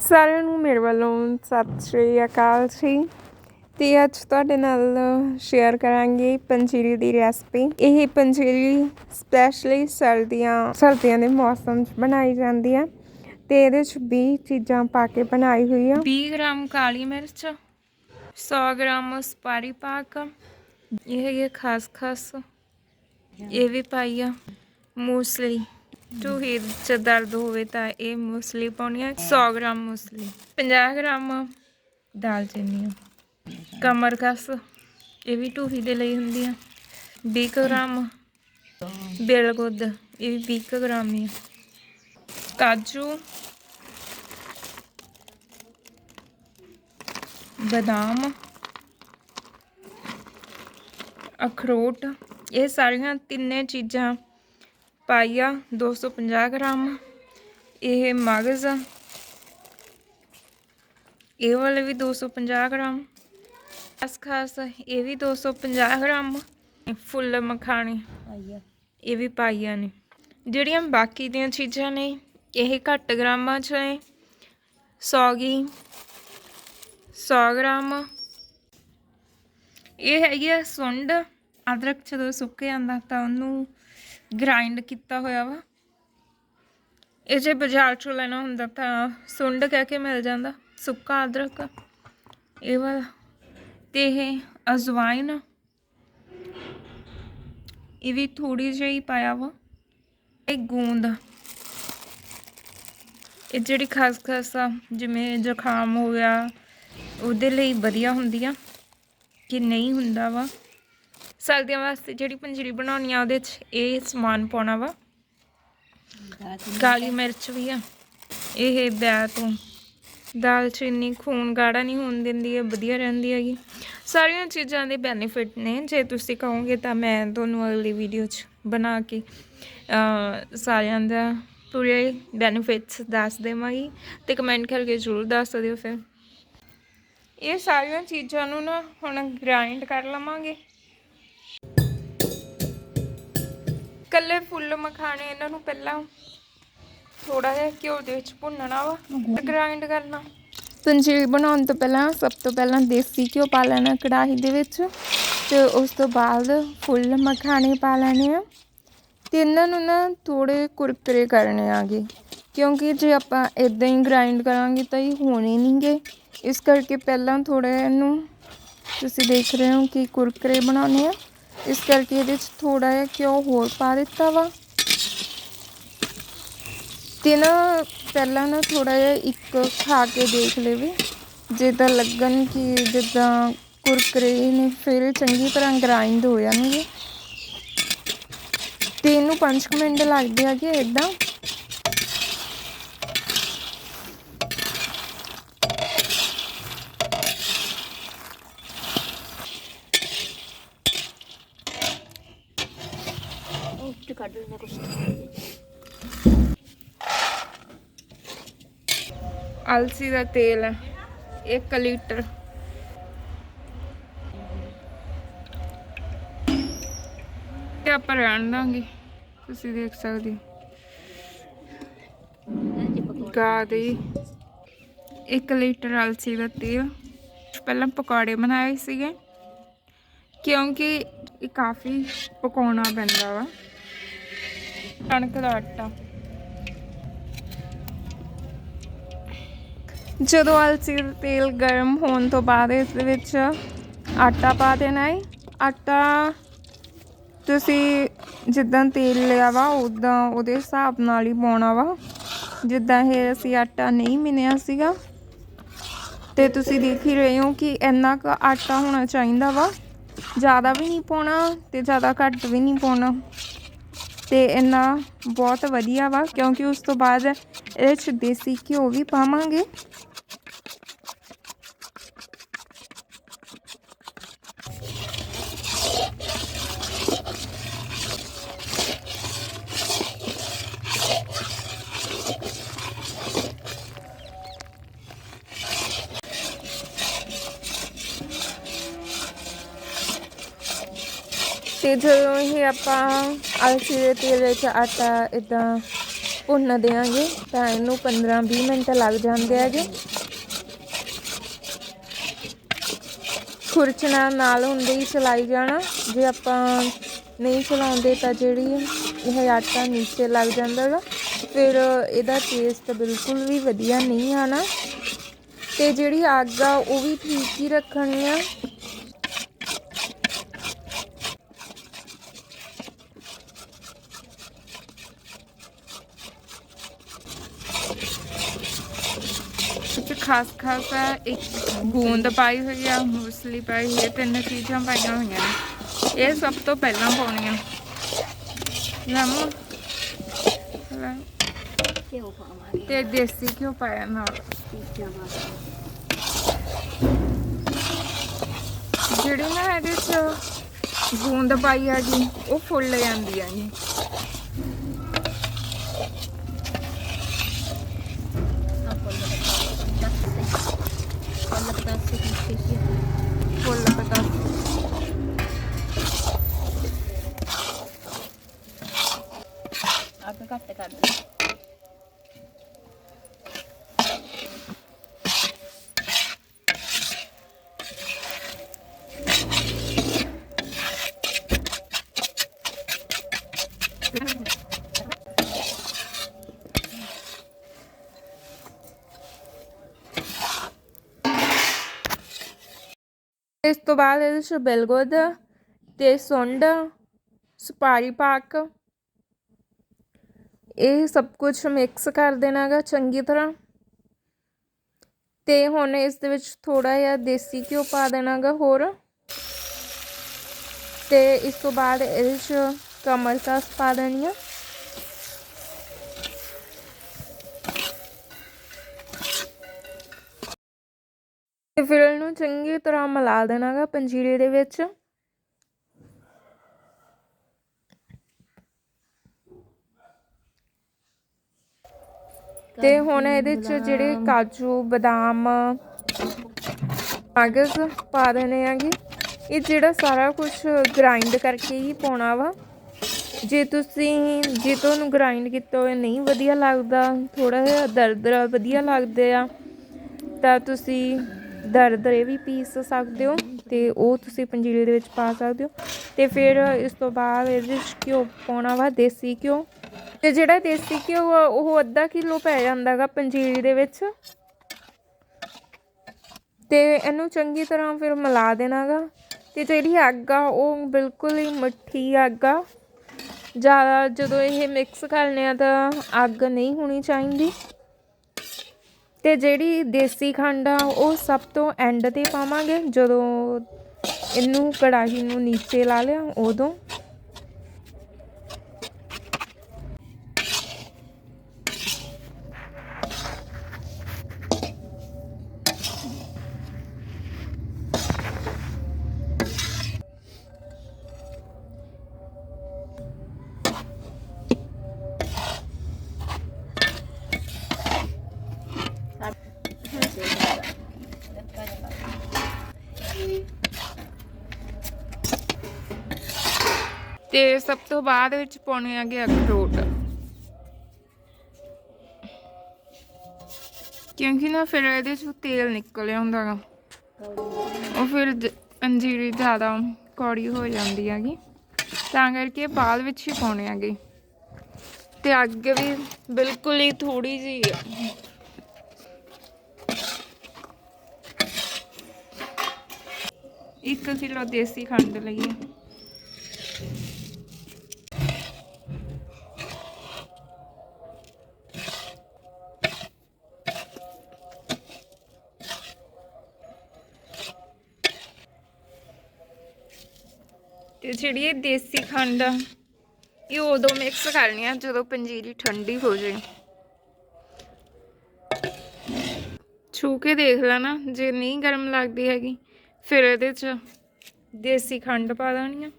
ਸਾਰਿਆਂ ਨੂੰ ਮੇਰੇ ਵੱਲੋਂ ਸਤਿ ਸ਼੍ਰੀ ਅਕਾਲ ਜੀ। ਤੇ ਅੱਜ ਤੁਹਾਡੇ ਨਾਲ ਸ਼ੇਅਰ ਕਰਾਂਗੇ ਪੰਜੀਰੀ ਦੀ ਰੈਸਪੀ ਇਹ ਪੰਜੀਰੀ ਸਪੈਸ਼ਲੀ ਸਰਦੀਆਂ ਸਰਦੀਆਂ ਦੇ ਮੌਸਮ 'ਚ ਬਣਾਈ ਜਾਂਦੀ ਹੈ ਤੇ ਇਹਦੇ 'ਚ 20 ਚੀਜ਼ਾਂ ਪਾ ਕੇ ਬਣਾਈ ਹੋਈ ਆ। 20 ਗ੍ਰਾਮ ਕਾਲੀ ਮਿਰਚ 100 ਗ੍ਰਾਮ ਸਪਾਰੀ ਪਾਕ। ਇਹ ਹੈਗੀ ਖਾਸ ਖਾਸ ਇਹ ਵੀ ਪਾਈ ਆ। ਮੂਸਲੀ। ਟੂਹੀ ਚ ਦਰਦ ਹੋਵੇ ਤਾਂ ਇਹ ਮੂਸਲੀ ਪਾਉਣੀ ਆ 100 ਗ੍ਰਾਮ ਮੂਸਲੀ। 50 ਗ੍ਰਾਮ ਦਾਲਚੀਨੀ ਆ। ਕਮਰ ਕਸ ਇਹ ਵੀ ਟੂਹੀ ਦੇ ਲਈ ਹੁੰਦੀ ਆ। 20 ਕੁ ਗ੍ਰਾਮ ਬੇਲਗੁੱਦ, ਇਹ ਵੀ 20 ਕੁ ਗ੍ਰਾਮ ਹੀ ਆ। ਕਾਜੂ, ਬਦਾਮ, ਅਖਰੋਟ, ਇਹ ਸਾਰੀਆਂ ਤਿੰਨੇ ਚੀਜ਼ਾਂ ਪਾਈਆ 250 ਗ੍ਰਾਮ। ਇਹ ਮਗਜ਼ ਆ। ਇਹ ਵਾਲੇ ਵੀ 250 ਗ੍ਰਾਮ। ਖਾਸ ਖਾਸ ਇਹ ਵੀ 250 ਗ੍ਰਾਮ। ਫੁੱਲ ਮਖਾਣੇ ਇਹ ਵੀ ਪਾਈਆਂ ਨੇ। ਜਿਹੜੀਆਂ ਬਾਕੀ ਦੀਆਂ ਚੀਜ਼ਾਂ ਨੇ ਇਹ ਘੱਟ ਗ੍ਰਾਮਾਂ 'ਚ ਨੇ। 100 ਗੀ 100 ਗ੍ਰਾਮ। ਇਹ ਹੈਗੀ ਆ ਸੁੰਡ। ਅਦਰਕ ਜਦੋਂ ਸੁੱਕ ਜਾਂਦਾ ਤਾਂ ਉਹਨੂੰ ਗ੍ਰਾਈਂਡ ਕੀਤਾ ਹੋਇਆ ਵਾ। ਇਹ ਜੇ ਬਾਜ਼ਾਰ ਚੋਂ ਲੈਣਾ ਹੁੰਦਾ ਤਾਂ ਸੁੰਡ ਕਹਿ ਕੇ ਮਿਲ ਜਾਂਦਾ, ਸੁੱਕਾ ਅਦਰਕ। ਇਹ ਵਾਲਾ ਤੇ ਇਹ ਅਜਵਾਇਨ। ਇਹ ਵੀ ਥੋੜੀ ਜਿਹੀ ਪਾਇਆ ਵਾ। ਇਹ ਗੂੰਦ। ਇਹ ਜਿਹੜੀ ਖਾਸ ਖਾਸ ਆ, ਜਿਵੇਂ ਜ਼ੁਕਾਮ ਹੋ ਗਿਆ, ਉਹਦੇ ਲਈ ਵਧੀਆ ਹੁੰਦੀ ਆ। ਕਿ ਨਹੀਂ ਹੁੰਦਾ ਵਾ। ਸਰਦੀਆਂ ਵਾਸਤੇ ਜਿਹੜੀ ਪੰਜੀਰੀ ਬਣਾਉਣੀ ਆ ਉਹਦੇ 'ਚ ਇਹ ਸਮਾਨ ਪਾਉਣਾ ਵਾ। ਕਾਲੀ ਮਿਰਚ ਵੀ ਆ। ਇਹ ਬੈ ਤੋਂ। ਦਾਲਚੀਨੀ ਖੂਨ ਗਾੜਾ ਨਹੀਂ ਹੋਣ ਦਿੰਦੀ ਹੈ ਵਧੀਆ ਰਹਿੰਦੀ ਹੈਗੀ। ਸਾਰੀਆਂ ਚੀਜ਼ਾਂ ਦੇ ਬੈਨੀਫਿਟ ਨੇ। ਜੇ ਤੁਸੀਂ ਕਹੋਗੇ ਤਾਂ ਮੈਂ ਤੁਹਾਨੂੰ ਅਗਲੀ ਵੀਡੀਓ 'ਚ ਬਣਾ ਕੇ ਸਾਰਿਆਂ ਦਾ ਪੂਰੇ ਬੈਨੀਫਿਟਸ ਦੱਸ ਦੇਵਾਂਗੀ ਤੇ ਕਮੈਂਟ ਕਰਕੇ ਜ਼ਰੂਰ ਦੱਸ ਦਿਓ ਫਿਰ। ਇਹ ਸਾਰੀਆਂ ਚੀਜ਼ਾਂ ਨੂੰ ਨਾ ਹੁਣ ਗ੍ਰਾਈਂਡ ਕਰ ਲਵਾਂਗੇ। ਕੱਲੇ ਫੁੱਲ ਮਖਾਣੇ ਇਹਨਾਂ ਨੂੰ ਪਹਿਲਾਂ ਥੋੜਾ ਜਿਹਾ ਘਿਓ ਦੇ ਵਿੱਚ ਭੁੰਨਣਾ ਵਾ ਗ੍ਰਾਈਂਡ ਕਰਨਾ। ਪੰਜੀਰੀ ਬਣਾਉਣ ਤੋਂ ਪਹਿਲਾਂ ਸਭ ਤੋਂ ਪਹਿਲਾਂ ਦੇਸੀ ਘਿਓ ਪਾ ਲੈਣਾ ਕੜਾਹੀ ਦੇ ਵਿੱਚ ਤੇ ਉਸ ਤੋਂ ਬਾਅਦ ਫੁੱਲ ਮਖਾਣੇ ਪਾ ਲੈਣੇ ਆ। ਤੇ ਇਹਨਾਂ ਨੂੰ ਨਾ ਥੋੜੇ ਕੁਰਕਰੇ ਕਰਨੇ ਆਗੇ, ਕਿਉਂਕਿ ਜੇ ਆਪਾਂ ਇਦਾਂ ਹੀ ਗ੍ਰਾਈਂਡ ਕਰਾਂਗੇ ਤਾਂ ਇਹ ਹੋਣੇ ਨਹੀਂਗੇ। ਇਸ ਕਰਕੇ ਪਹਿਲਾਂ ਥੋੜਾ ਇਹਨੂੰ ਤੁਸੀਂ ਦੇਖ ਰਹੇ ਹੋ ਕਿ ਕੁਰਕਰੇ ਬਣਾਉਣੇ ਆ। ਇਸ ਕਰਕੇ ਇਹਦੇ ਚ ਥੋੜਾ ਜਿਹਾ ਘਿਓ ਹੋਰ ਪਾ ਦਿੱਤਾ ਵਾ। ਤੇ ਨਾ ਪਹਿਲਾਂ ਨਾ ਥੋੜਾ ਜਿਹਾ ਇੱਕ ਖਾ ਕੇ ਦੇਖ ਲਵੇ ਜੇ ਤਾਂ ਲੱਗਣ ਕਿ ਜਿੱਦਾਂ ਕੁਰਕਰੇ ਨੇ ਫਿਰ ਚੰਗੀ ਤਰ੍ਹਾਂ ਗ੍ਰਾਈਂਡ ਹੋ ਜਾਣਗੇ। ਤੇ ਇਹਨੂੰ 5 ਮਿੰਟ ਲੱਗਦੇ ਆ ਕਿ ਇਦਾਂ ਅਲਸੀ ਦਾ ਤੇਲ 1 ਲੀਟਰ। ਤੇ ਆਪਾਂ ਰਹਿਣ ਦਾਂਗੇ, ਤੁਸੀਂ ਦੇਖ ਸਕਦੇ ਹੋ। ਗਾ ਦੇ। 1 ਲੀਟਰ ਅਲਸੀ ਦਾ ਤੇਲ। ਪਹਿਲਾਂ ਪਕੌੜੇ ਬਣਾਏ ਸੀਗੇ, ਕਿਉਂਕਿ ਇਹ ਕਾਫੀ ਪਕਾਉਣਾ ਪੈਂਦਾ ਵਾ। ਕਣਕ ਦਾ ਆਟਾ। ਜਦੋਂ ਅਲਸੀ ਤੇਲ ਗਰਮ ਹੋਣ ਤੋਂ ਬਾਅਦ ਇਸ ਦੇ ਵਿੱਚ ਆਟਾ ਪਾ ਦੇਣਾ ਹੈ ਆਟਾ ਤੁਸੀਂ ਜਿੱਦਾਂ ਤੇਲ ਲਿਆ ਵਾ ਉਦਾਂ ਉਹਦੇ ਹਿਸਾਬ ਨਾਲ ਹੀ ਪਾਉਣਾ ਵਾ। ਜਿੱਦਾਂ ਇਹ ਅਸੀਂ ਆਟਾ ਨਹੀਂ ਮਿਨਿਆ ਸੀਗਾ। ਤੇ ਤੁਸੀਂ ਦੇਖ ਹੀ ਰਹੇ ਹੋ ਕਿ ਇੰਨਾ ਕੁ ਆਟਾ ਹੋਣਾ ਚਾਹੀਦਾ ਵਾ। ਜ਼ਿਆਦਾ ਵੀ ਨਹੀਂ ਪਾਉਣਾ ਤੇ ਜ਼ਿਆਦਾ ਘੱਟ ਵੀ ਨਹੀਂ ਪਾਉਣਾ। ਤੇ ਇੰਨਾ ਬਹੁਤ ਵਧੀਆ ਵਾ, ਕਿਉਂਕਿ ਉਸ ਤੋਂ ਬਾਅਦ ਇਹਦੇ ਚ ਦੇਸੀ ਘਿਓ ਵੀ ਪਾਵਾਂਗੇ। ਤੇ ਜਦੋਂ ਇਹ ਆਪਾਂ ਅਲਸੀ ਦੇ ਤੇਲ ਵਿੱਚ ਆਟਾ ਇਦਾਂ ਭੁੰਨ ਦਿਆਂਗੇ ਤਾਂ ਇਹਨੂੰ 15-20 ਮਿੰਟ ਲੱਗ ਜਾਂਦੇ ਹੈਗੇ। ਖੁਰਚਣਾ ਨਾਲ ਹੁੰਦੇ ਹੀ ਚਲਾਈ ਜਾਣਾ। ਜੇ ਆਪਾਂ ਨਹੀਂ ਚਲਾਉਂਦੇ ਤਾਂ ਜਿਹੜੀ ਇਹ ਆਟਾ ਨੀਚੇ ਲੱਗ ਜਾਂਦਾ ਗਾ, ਫਿਰ ਇਹਦਾ ਟੇਸਟ ਬਿਲਕੁਲ ਵੀ ਵਧੀਆ ਨਹੀਂ ਆਣਾ। ਤੇ ਜਿਹੜੀ ਅੱਗ ਆ, ਉਹ ਵੀ ਠੀਕ ਹੀ ਰੱਖਣੀ ਆ। ਇੱਕ ਖਾਸ ਖਾਸ ਇੱਕ ਗੂੰਦ ਪਾਈ ਹੋਈ ਆ, ਮੂਸਲੀ ਪਾਈ ਹੋਈ ਹੈ ਤਿੰਨ ਚੀਜ਼ਾਂ ਪਾਈਆਂ ਹੋਈਆਂ ਨੇ। ਇਹ ਸਭ ਤੋਂ ਪਹਿਲਾਂ ਪਾਉਣੀਆਂ। ਲਮੋ ਘਿਓ ਪਾਵਾਂਗੇ ਤੇ ਦੇਸੀ ਘਿਓ ਪਾਇਆ ਨਾਲ। ਜਿਹੜੀ ਨਾ ਇਹਦੇ ਚ ਗੂੰਦ ਪਾਈ ਆ ਜੀ, ਉਹ ਫੁੱਲ ਜਾਂਦੀ ਆ ਜੀ ਆ ਫੁੱਲ ਫੁੱਲ ਪਤਾਸੇ ਫੁੱਲ ਪਤਾ ਅੱਗ ਘੱਟ ਕਰ ਦੇ ਇਸ ਤੋਂ ਬਾਅਦ ਇਹਦੇ ਚ ਬਿਲਗੁਦ ਤੇ ਸੁੰਡ, ਸੁਪਾਰੀ ਪਾਕ, ਇਹ ਸਭ ਕੁਝ ਮਿਕਸ ਕਰ ਦੇਣਾਗਾ ਚੰਗੀ ਤਰ੍ਹਾਂ। ਤੇ ਹੁਣ ਇਸ ਦੇ ਵਿੱਚ ਥੋੜਾ ਜਿਹਾ ਦੇਸੀ ਘਿਓ ਪਾ ਦੇਣਾਗਾ ਹੋਰ। ਤੇ ਇਸ ਤੋਂ ਬਾਅਦ ਇਹਦੇ ਚ ਕਮਰ ਕਸ ਪਾ ਦੇਣੀ ਆ। ਚੰਗੀ ਤਰ੍ਹਾਂ ਮਿਲਾ ਦੇਣਾਗਾ ਪੰਜੀਰੇ ਦੇ ਵਿੱਚ। ਤੇ ਹੁਣ ਇਹਦੇ ਚ ਜਿਹੜੇ ਕਾਜੂ ਬਦਾਮ ਮਗਜ਼ ਪਾ ਦੇਣੇ ਆਗੇ ਇਹ ਜਿਹੜਾ ਸਾਰਾ ਕੁਝ ਗ੍ਰਾਈਂਡ ਕਰਕੇ ਹੀ ਪਾਉਣਾ ਵਾ। ਜੇ ਤੁਸੀਂ ਜੇ ਤੁਹਾਨੂੰ ਗ੍ਰਾਈਂਡ ਕੀਤਾ ਹੋਇਆ ਨਹੀਂ ਵਧੀਆ ਲੱਗਦਾ ਥੋੜਾ ਜਿਹਾ ਦਰਦਰਾ ਵਧੀਆ ਲੱਗਦੇ ਆ ਤਾਂ ਤੁਸੀਂ ਦਰਦਰੇ ਵੀ ਪੀਸ ਸਕਦੇ ਹੋ ਤੇ ਉਹ ਤੁਸੀਂ ਪੰਜੀਰੀ ਦੇ ਵਿੱਚ ਪਾ ਸਕਦੇ ਹੋ। ਤੇ ਫਿਰ ਇਸ ਤੋਂ ਬਾਅਦ ਇਹਦੇ ਵਿੱਚ ਘਿਓ ਪਾਉਣਾ ਵਾ, ਦੇਸੀ ਘਿਓ। ਤੇ ਜਿਹੜਾ ਦੇਸੀ ਘਿਓ ਆ, ਉਹ ਅੱਧਾ ਕਿਲੋ ਪੈ ਜਾਂਦਾਗਾ ਪੰਜੀਰੀ ਦੇ ਵਿੱਚ। ਤੇ ਇਹਨੂੰ ਚੰਗੀ ਤਰ੍ਹਾਂ ਫਿਰ ਮਿਲਾ ਦੇਣਾਗਾ ਤੇ ਜਿਹੜੀ ਅੱਗ ਆ, ਉਹ ਬਿਲਕੁਲ ਹੀ ਮਿੱਠੀ ਅੱਗ ਆ। ਜ਼ਿਆਦਾ ਜਦੋਂ ਇਹ ਮਿਕਸ ਕਰਨੇ ਆ ਤਾਂ ਅੱਗ ਨਹੀਂ ਹੋਣੀ ਚਾਹੀਦੀ। ਤੇ ਜਿਹੜੀ ਦੇਸੀ ਖੰਡ ਆ, ਉਹ ਸਭ ਤੋਂ ਐਂਡ ਤੇ ਪਾਵਾਂਗੇ। ਜਦੋਂ ਇਹਨੂੰ ਕੜਾਹੀ ਨੂੰ ਨੀਚੇ ਲਾ ਲਿਆ, ਉਦੋਂ ਤੇ ਸਭ ਤੋਂ ਬਾਅਦ ਵਿੱਚ ਪਾਉਣੇ ਆਗੇ ਅਖਰੋਟ। ਕਿਉਂਕਿ ਨਾ ਫਿਰ ਇਹਦੇ ਚੋਂ ਤੇਲ ਨਿਕਲ ਆਉਂਦਾ ਗਾ ਉਹ ਫਿਰ ਅੰਜੀਰੀ ਜ਼ਿਆਦਾ ਕੌੜੀ ਹੋ ਜਾਂਦੀ ਹੈਗੀ। ਤਾਂ ਕਰਕੇ ਬਾਅਦ ਵਿੱਚ ਹੀ ਪਾਉਣੇ ਆਗੇ ਤੇ ਅੱਗ ਵੀ ਬਿਲਕੁਲ ਹੀ ਥੋੜੀ ਜੀ ਆ। ਇੱਕ ਕਿਲੋ ਦੇਸੀ ਖੰਡ ਲਈਏ। ਤੇ ਜਿਹੜੀ ਇਹ ਦੇਸੀ ਖੰਡ ਆ, ਇਹ ਉਦੋਂ ਮਿਕਸ ਕਰਨੀ ਆ, ਜਦੋਂ ਪੰਜੀਰੀ ਠੰਡੀ ਹੋ ਜਾਏ ਛੂ ਕੇ ਦੇਖ ਲੈਣਾ, ਜੇ ਨਹੀਂ ਗਰਮ ਲੱਗਦੀ ਹੈਗੀ, ਫਿਰ ਇਹਦੇ ਚ ਦੇਸੀ ਖੰਡ ਪਾ ਦੇਣੀ ਆ।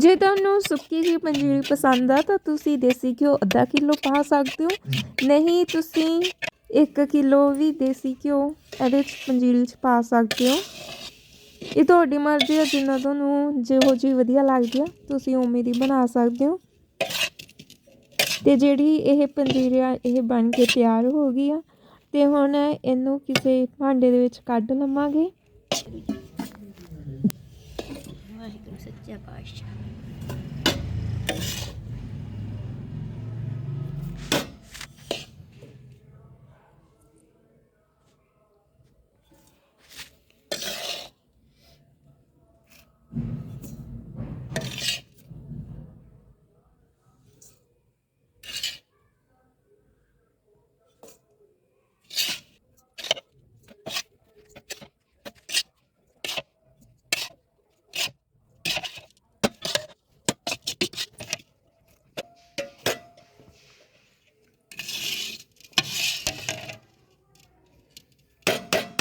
ਜੇ ਤੁਹਾਨੂੰ ਸੁੱਕੀ ਜਿਹੀ ਪੰਜੀਰੀ ਪਸੰਦ ਆ, ਤਾਂ ਤੁਸੀਂ ਦੇਸੀ ਘਿਓ ਅੱਧਾ ਕਿਲੋ ਪਾ ਸਕਦੇ ਹੋ। ਨਹੀਂ, ਤੁਸੀਂ 1 ਕਿਲੋ ਵੀ ਦੇਸੀ ਘਿਓ ਇਹਦੇ 'ਚ ਪੰਜੀਰੀ 'ਚ ਪਾ ਸਕਦੇ ਹੋ। ਇਹ ਤੁਹਾਡੀ ਮਰਜ਼ੀ ਹੈ ਜਿੰਨਾ ਤੁਹਾਨੂੰ ਜਿਹੋ ਜਿਹੀ ਵਧੀਆ ਲੱਗਦੀ ਆ, ਤੁਸੀਂ ਉਵੇਂ ਦੀ ਬਣਾ ਸਕਦੇ ਹੋ। ਤੇ ਜਿਹੜੀ ਇਹ ਪੰਜੀਰੀ ਆ, ਇਹ ਬਣ ਕੇ ਤਿਆਰ ਹੋ ਗਈ ਆ, ਤੇ ਹੁਣ ਇਹਨੂੰ ਕਿਸੇ ਭਾਂਡੇ ਦੇ ਵਿੱਚ ਕੱਢ ਲਵਾਂਗੇ। वालेकुम सच्चा बादशाह